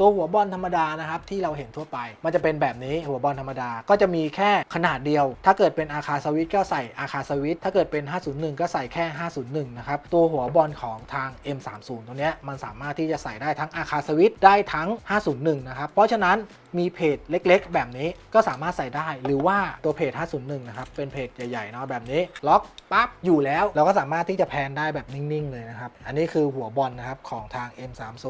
ตัวหัวบอลธรรมดานะครับที่เราเห็นทั่วไป มันจะเป็นแบบนี้หัวบอลธรรมดาก็จะมีแค่ขนาดเดียว ถ้าเกิดเป็นอาคาสวิตก็ใส่อาคาสวิตถ้าเกิดเป็น 501 ก็ใส่แค่ 501 นะครับ ตัวหัวบอลของทาง M30 ตัวเนี้ยมันสามารถที่จะใส่ได้ทั้งอาคาสวิตได้ทั้ง 501 นะครับ เพราะฉะนั้นมีเพจเล็กๆ แบบนี้ก็สามารถใส่ได้หรือว่าตัวเพจ 501 นะครับ เป็นเพจใหญ่ๆเนาะแบบนี้ ล็อกปั๊บอยู่แล้ว เราก็สามารถที่จะแพนได้แบบนิ่งๆ เลยนะครับ อันนี้คือหัวบอลนะครับของทาง M30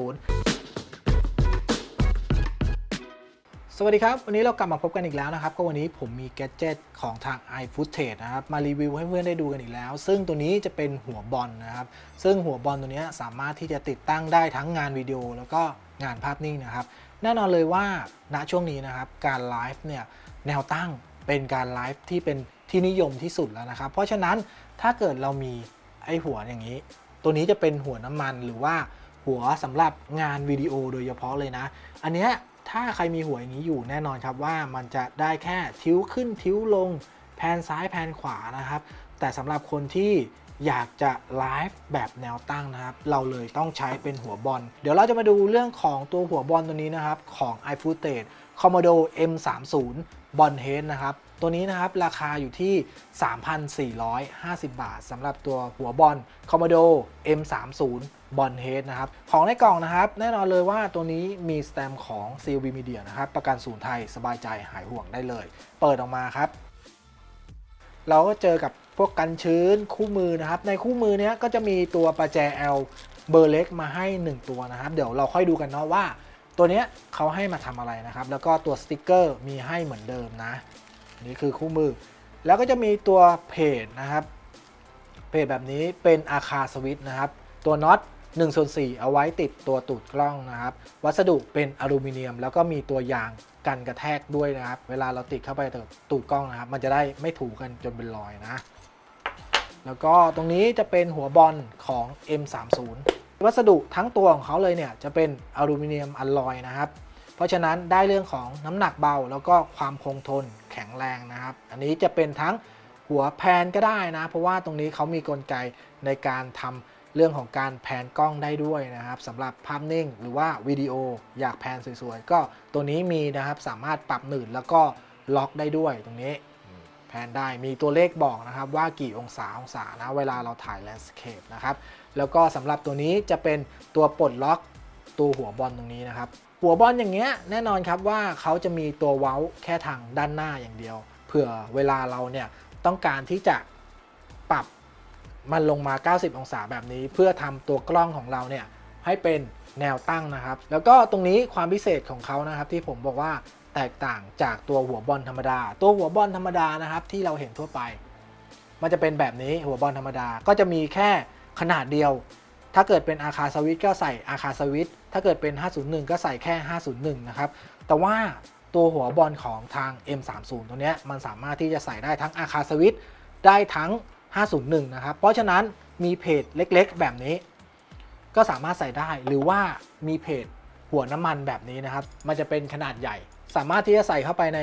สวัสดีครับ วันนี้เรากลับมาพบกันอีกแล้วนะครับ ก็วันนี้ผมมีแกดเจิตของทาง iFootage นะครับ มารีวิวให้เพื่อนได้ดูกันอีกแล้ว ซึ่งตัวนี้จะเป็นหัวบอลนะครับ ซึ่งหัวบอลตัวนี้สามารถที่จะติดตั้งได้ทั้งงานวิดีโอแล้วก็งานภาพนิ่งนะครับ แน่นอนเลยว่าณช่วงนี้นะครับการไลฟ์เนี่ยแนวตั้งเป็นการไลฟ์ที่เป็นที่นิยมที่สุดแล้วนะครับ เพราะฉะนั้นถ้าเกิดเรามีไอหัวอย่างนี้ ตัวนี้จะเป็นหัวน้ำมันหรือว่าหัวสำหรับงานวิดีโอโดยเฉพาะเลยนะ อันเนี้ย ถ้าใครมีหัวอย่างนี้อยู่แน่นอนครับว่ามันจะได้แค่ทิ้วขึ้นทิ้วลงแผนซ้ายแผนขวานะครับ แต่สำหรับคนที่อยากจะไลฟ์แบบแนวตั้งนะครับ เราเลยต้องใช้เป็นหัวบอล เดี๋ยวเราจะมาดูเรื่องของตัวหัวบอลตัวนี้นะครับ ของ iFootage Commodore M30 บอลเฮดนะครับ ตัวนี้นะครับราคาอยู่ที่ 3,450 บาทสำหรับตัวหัวบอล Commodore M30 บอลเฮดนะครับ ของในกล่องนะครับ แน่นอนเลยว่าตัวนี้มีสแตมป์ของ CLB Media นะครับ ประกันศูนย์ไทยสบายใจหายห่วงได้เลย เปิดออกมาครับ เราก็เจอกับพวกกันชื้นคู่มือนะครับ ในคู่มือเนี้ยก็จะมีตัวประแจ L เบอร์เล็กมาให้ 1 ตัวนะครับ เดี๋ยวเราค่อยดูกันเนาะว่า ตัวเนี้ยเขาให้มาทำอะไรนะครับ แล้วก็ตัวสติกเกอร์มีให้เหมือนเดิมนะ นี่คือคู่มือ แล้วก็จะมีตัวเพจนะครับ เพจแบบนี้เป็นอาคาสวิตนะครับ ตัวน็อต1ส่วน4เอาไว้ติดตัวตูดกล้องนะครับ วัสดุเป็นอลูมิเนียม แล้วก็มีตัวยางกันกระแทกด้วยนะครับ เวลาเราติดเข้าไปตูดกล้องนะครับ มันจะได้ไม่ถูกันจนเป็นรอยนะ แล้วก็ตรงนี้จะเป็นหัวบอลของ M30 วัสดุทั้งตัวของเขาเลยเนี่ยจะเป็นอลูมิเนียมอลลอยนะครับ เพราะฉะนั้นได้เรื่องของน้ำหนักเบาแล้วก็ความคงทนแข็งแรงนะครับ อันนี้จะเป็นทั้งหัวแพนก็ได้นะ เพราะว่าตรงนี้เขามีกลไกในการทำเรื่องของการแพนกล้องได้ด้วยนะครับสำหรับภาพนิ่ง หรือว่าวิดีโออยากแพนสวยๆก็ตัวนี้มีนะครับสามารถปรับหนืดแล้วก็ล็อกได้ด้วยตรงนี้ นได้ มีตัวเลขบอกนะครับว่ากี่องศาองศานะเวลาเราถ่ายแลนด์สเคปนะครับ แล้วก็สำหรับตัวนี้จะเป็นตัวปลดล็อกตัวหัวบอลตรงนี้นะครับ หัวบอลอย่างเงี้ยแน่นอนครับว่าเขาจะมีตัวเว้าแค่ทางด้านหน้าอย่างเดียว เผื่อเวลาเราเนี่ยต้องการที่จะปรับมันลงมา 90 องศาแบบนี้ เพื่อทำตัวกล้องของเราเนี่ยให้เป็นแนวตั้งนะครับ แล้วก็ตรงนี้ความพิเศษของเขานะครับที่ผมบอกว่า แตกต่างจากตัวหัวบอลธรรมดา ตัวหัวบอลธรรมดานะครับที่เราเห็นทั่วไป มันจะเป็นแบบนี้หัวบอลธรรมดาก็จะมีแค่ขนาดเดียว ถ้าเกิดเป็นอาคาสวิตก็ใส่อาคาสวิตถ้าเกิดเป็น 501 ก็ใส่แค่ 501 นะครับ แต่ว่าตัวหัวบอลของทาง M30 ตัวนี้มันสามารถที่จะใส่ได้ทั้งอาคาสวิตได้ทั้ง 501 นะครับ เพราะฉะนั้นมีเพจเล็กๆ แบบนี้ ก็สามารถใส่ได้หรือว่ามีเพจหัวน้ำมันแบบนี้นะครับ มันจะเป็นขนาดใหญ่ สามารถที่จะใส่เข้าไปใน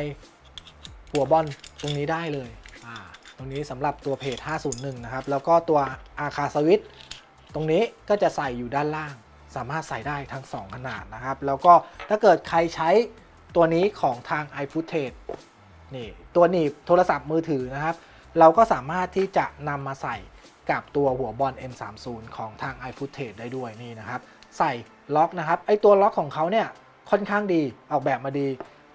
หัวบอลตรงนี้ได้เลยอ่าตรงนี้สำหรับตัวเพจ 501 นะครับ แล้วก็ตัวอาคาสวิตตรงนี้ก็จะใส่อยู่ด้านล่าง สามารถใส่ได้ทั้ง 2 ขนาดนะครับ แล้วก็ถ้าเกิดใครใช้ตัวนี้ของทาง iFootage นี่ตัวหนีบโทรศัพท์มือถือนะครับ เราก็สามารถที่จะนำมาใส่กับตัวหัวบอล M30 ของทาง iFootage ได้ด้วยนี่นะครับ ใส่ล็อกนะครับ ไอตัวล็อกของเขาเนี่ย ค่อนข้างดีออกแบบมาดี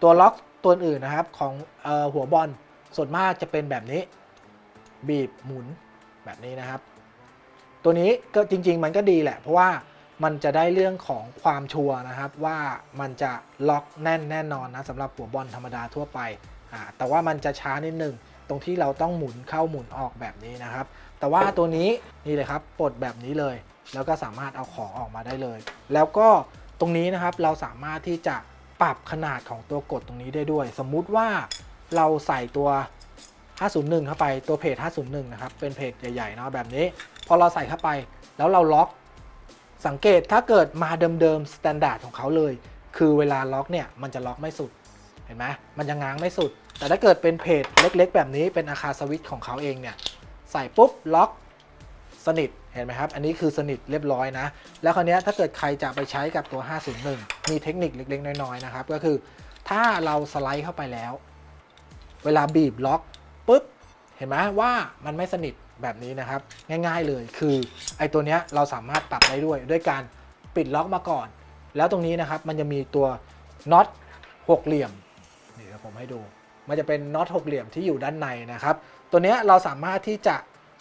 ตัวล็อกตัวอื่นนะครับของออหัวบอลส่วนมากจะเป็นแบบนี้ บีบหมุนแบบนี้นะครับ ตัวนี้ก็จริง ๆ มันก็ดีแหละ เพราะว่ามันจะได้เรื่องของความชัวร์นะครับ ว่ามันจะล็อกแน่นแน่นอนนะสำหรับหัวบอลธรรมดาทั่วไปอ่าแต่ว่ามันจะช้านิดนึงตรงที่เราต้องหมุนเข้าหมุนออกแบบนี้นะครับ แต่ว่าตัวนี้นี่เลยครับปลดแบบนี้เลย แล้วก็สามารถเอาของออกมาได้เลย แล้วก็ ตรงนี้นะครับเราสามารถที่จะปรับขนาดของตัวกดตรงนี้ได้ด้วย สมมุติว่าเราใส่ตัว 501 เข้าไปตัวเพจ 501 นะครับ เป็นเพจใหญ่ๆเนาะแบบนี้ พอเราใส่เข้าไปแล้วเราล็อก สังเกตถ้าเกิดมาเดิมๆสแตนดาร์ดของเขาเลย คือเวลาล็อกเนี่ยมันจะล็อกไม่สุดเห็นไหมมันจะง้างไม่สุด แต่ถ้าเกิดเป็นเพจเล็กๆ แบบนี้เป็นอาคาสวิตของเขาเองเนี่ย ใส่ปุ๊บล็อกสนิท ห็นห็นไหมครับ อันนี้คือสนิทเรียบร้อยนะ แล้วคราวนี้ถ้าเกิดใครจะไปใช้กับตัว 501 มีเทคนิคเล็กๆ น้อยๆ นะครับ ก็คือถ้าเราสไลด์เข้าไปแล้ว เวลาบีบล็อกปุ๊บ เห็นไหมว่ามันไม่สนิทแบบนี้นะครับ ง่ายๆเลยคือไอ้ตัวนี้เราสามารถปรับได้ด้วย ด้วยการปิดล็อกมาก่อน แล้วตรงนี้นะครับมันจะมีตัวน็อตหกเหลี่ยมนี่เดี๋ยวผมให้ดู มันจะเป็นน็อตหกเหลี่ยมที่อยู่ด้านในนะครับ ตัวนี้เราสามารถที่จะ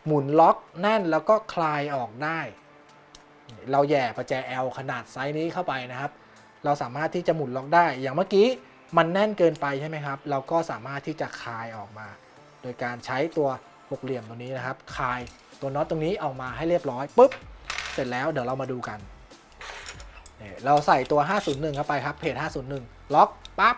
หมุนล็อกแน่นแล้วก็คลายออกได้ เราแหย่ประแจ L ขนาดไซส์นี้เข้าไปนะครับ เราสามารถที่จะหมุนล็อกได้ อย่างเมื่อกี้มันแน่นเกินไปใช่ไหมครับ เราก็สามารถที่จะคลายออกมา โดยการใช้ตัวหกเหลี่ยมตัวนี้นะครับ คลายตัวน็อตตรงนี้ออกมาให้เรียบร้อยปุ๊บ เสร็จแล้วเดี๋ยวเรามาดูกัน เราใส่ตัว 501 เข้าไปครับ เพจ501 ล็อกปั๊บ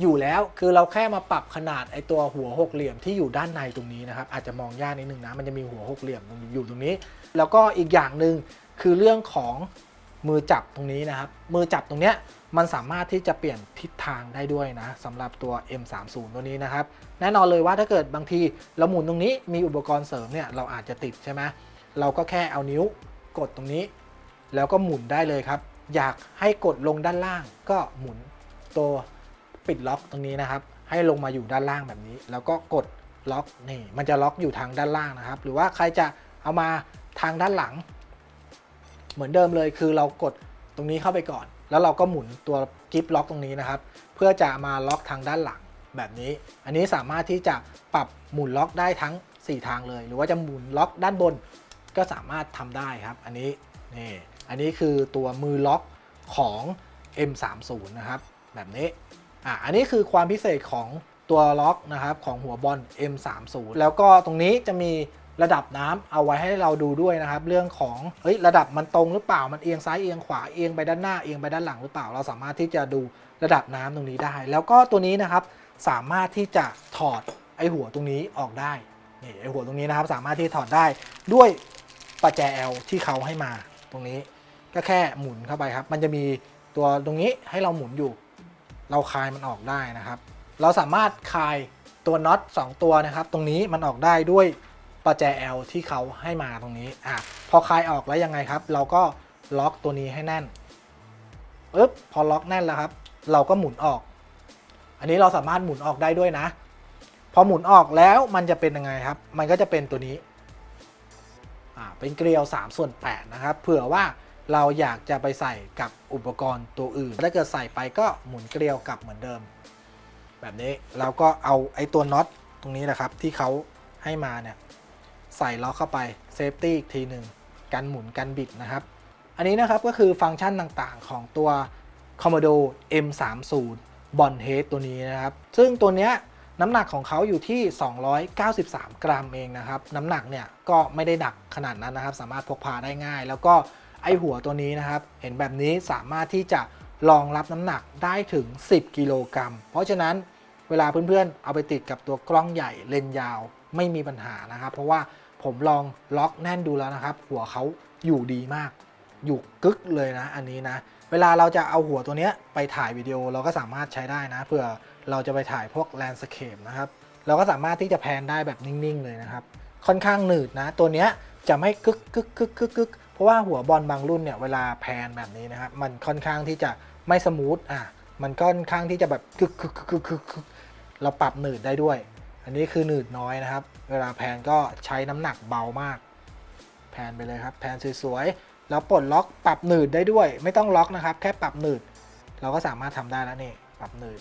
อยู่แล้วคือเราแค่มาปรับขนาดไอตัวหัวหกเหลี่ยมที่อยู่ด้านในตรงนี้นะครับอาจจะมองยากนิดนึงนะมันจะมีหัวหกเหลี่ยมอยู่ตรงนี้ แล้วก็อีกอย่างหนึ่งคือเรื่องของมือจับตรงนี้นะครับ มือจับตรงเนี้ยมันสามารถที่จะเปลี่ยนทิศทางได้ด้วยนะสำหรับตัว M30 ตัวนี้นะครับ แน่นอนเลยว่าถ้าเกิดบางทีเราหมุนตรงนี้มีอุปกรณ์เสริมเนี่ยเราอาจจะติดใช่ไหมเราก็แค่เอานิ้วกดตรงนี้ แล้วก็หมุนได้เลยครับ อยากให้กดลงด้านล่างก็หมุนตัว ปิดล็อกตรงนี้นะครับ ให้ลงมาอยู่ด้านล่างแบบนี้ แล้วก็กดล็อกนี่มันจะล็อกอยู่ทางด้านล่างนะครับ หรือว่าใครจะเอามาทางด้านหลัง เหมือนเดิมเลยคือเรากดตรงนี้เข้าไปก่อน แล้วเราก็หมุนตัวกิฟล็อกตรงนี้นะครับ เพื่อจะมาล็อกทางด้านหลังแบบนี้ อันนี้สามารถที่จะปรับหมุนล็อกได้ทั้ง 4 ทางเลย หรือว่าจะหมุนล็อกด้านบนก็สามารถทำได้ครับ อันนี้นี่อันนี้คือตัวมือล็อกของ M30 นะครับ แบบนี้ อะอันนี้คือความพิเศษของตัวล็อกนะครับของหัวบอล M30 แล้วก็ตรงนี้จะมีระดับน้ำเอาไว้ให้เราดูด้วยนะครับ เรื่องของเฮ้ยระดับมันตรงหรือเปล่ามันเอียงซ้ายเอียงขวาเอียงไปด้านหน้าเอียงไปด้านหลังหรือเปล่า เราสามารถที่จะดูระดับน้ำตรงนี้ได้ แล้วก็ตัวนี้นะครับสามารถที่จะถอดไอหัวตรงนี้ออกได้นี่ไอหัวตรงนี้นะครับ สามารถที่ถอดได้ด้วยประแจ L ที่เขาให้มาตรงนี้ ก็แค่หมุนเข้าไปครับ มันจะมีตัวตรงนี้ให้เราหมุนอยู่ เราคลายมันออกได้นะครับ เราสามารถคลายตัวน็อต2ตัวนะครับ ตรงนี้มันออกได้ด้วยประแจ L ที่เขาให้มาตรงนี้อะพอคลายออกแล้วยังไงครับ เราก็ล็อกตัวนี้ให้แน่นปึ๊บพอล็อกแน่นแล้วครับ เราก็หมุนออก อันนี้เราสามารถหมุนออกได้ด้วยนะ พอหมุนออกแล้วมันจะเป็นยังไงครับ มันก็จะเป็นตัวนี้อ่าเป็นเกลียว 3 ส่วน 8 นะครับ เผื่อว่า เราอยากจะไปใส่กับอุปกรณ์ตัวอื่น ถ้าเกิดใส่ไปก็หมุนเกลียวกลับเหมือนเดิม แบบนี้เราก็เอาไอ้ตัวน็อตตรงนี้นะครับ ที่เขาให้มาเนี่ยใส่ล็อกเข้าไปเซฟตี้อีกทีหนึ่งกันหมุนกันบิดนะครับ อันนี้นะครับก็คือฟังก์ชันต่างๆของตัว Commodore M30 b o n h e a d ตัวนี้นะครับ ซึ่งตัวเนี้ยน้ำหนักของเขาอยู่ที่ 293 กรัมเองนะครับ น้ำหนักเนี่ยก็ไม่ได้หนักขนาดนั้นนะครับ สามารถพกพาได้ง่าย แล้วก็ ไอหัวตัวนี้นะครับ เห็นแบบนี้สามารถที่จะรองรับน้ำหนักได้ถึง 10 กิโลกรัม เพราะฉะนั้นเวลาเพื่อนๆ เอาไปติดกับตัวกล้องใหญ่เลนยาวไม่มีปัญหานะครับ เพราะว่าผมลองล็อกแน่นดูแล้วนะครับ หัวเขาอยู่ดีมาก อยู่กึกเลยนะ อันนี้นะ เวลาเราจะเอาหัวตัวเนี้ยไปถ่ายวิดีโอเราก็สามารถใช้ได้นะเผื่อเราจะไปถ่ายพวกแลนด์สเคปนะครับ เราก็สามารถที่จะแพนได้แบบนิ่งๆ เลยนะครับ ค่อนข้างหนืดนะ ตัวเนี้ยจะไม่กึกกึกกึกกึกกึก เพราะว่าหัวบอลบางรุ่นเนี่ยเวลาแพนแบบนี้นะครับมันค่อนข้างที่จะไม่สมูทอะมันค่อนข้างที่จะแบบกึกกึกกึกกึกกึกเราปรับหนืดได้ด้วย อันนี้คือหนืดน้อยนะครับ เวลาแพนก็ใช้น้ำหนักเบามาก แพนไปเลยครับ แพนสวยๆแล้วปลดล็อกปรับหนืดได้ด้วย ไม่ต้องล็อกนะครับ แค่ปรับหนืด เราก็สามารถทำได้แล้วนี่ปรับหนืด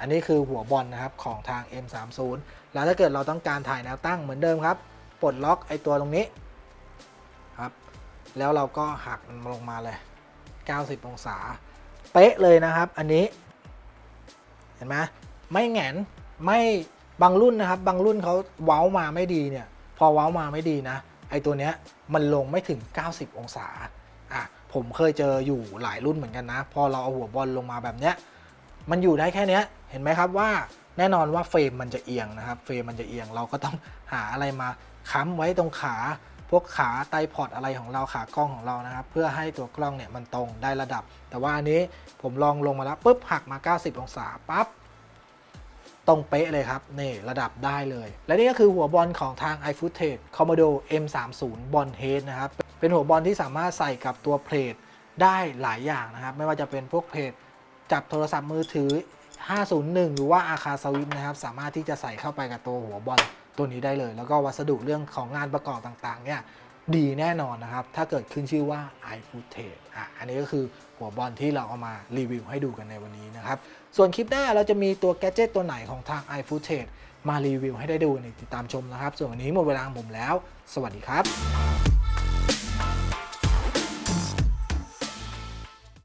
อันนี้คือหัวบอลนะครับของทาง M30 แล้วถ้าเกิดเราต้องการถ่ายแนวตั้งเหมือนเดิมครับ ปลดล็อกไอตัวตรงนี้ ครับ แล้วเราก็หักมันลงมาเลย 90 องศา เป๊ะเลยนะครับ อันนี้ เห็นไหมไม่แงนไม่บางรุ่นนะครับ บางรุ่นเขาเว้ามาไม่ดีเนี่ย พอเว้ามาไม่ดีนะ ไอตัวเนี้ยมันลงไม่ถึง 90 องศาอะผมเคยเจออยู่หลายรุ่นเหมือนกันนะ พอเราเอาหัวบอลลงมาแบบเนี้ยมันอยู่ได้แค่เนี้ย เห็นไหมครับว่าแน่นอนว่าเฟรมมันจะเอียงนะครับ เฟรมมันจะเอียง เราก็ต้องหาอะไรมาค้ำไว้ตรงขา พวกขาไตรพอดอะไรของเราขากล้องของเรานะครับ เพื่อให้ตัวกล้องเนี่ยมันตรงได้ระดับ แต่ว่าอันนี้ผมลองลงมาแล้วปุ๊บหักมา 90 องศาปั๊บตรงเป๊ะเลยครับ นี่ระดับได้เลย และนี่ก็คือหัวบอลของทาง i f o o t e Commodore M30 บอลเฮดนะครับ เป็นหัวบอลที่สามารถใส่กับตัวเพลทได้หลายอย่างนะครับ ไม่ว่าจะเป็นพวกเพลทจับโทรศัพท์มือถือ 501 หรือว่าอาคาสวิฟนะครับ สามารถที่จะใส่เข้าไปกับตัวหัวบอล ตัวนี้ได้เลย แล้วก็วัสดุเรื่องของงานประกอบต่างๆเนี่ยดีแน่นอนนะครับ ถ้าเกิดขึ้นชื่อว่า i f o o t e อะอันนี้ก็คือหัวบอลที่เราเอามารีวิวให้ดูกันในวันนี้นะครับ ส่วนคลิปหน้าเราจะมีตัวแกดเจิตตัวไหนของทาง i f o o t e มารีวิวให้ได้ดูติดตามชมนะครับ ส่วนวันนี้หมดเวลาของผมแล้ว สวัสดีครับ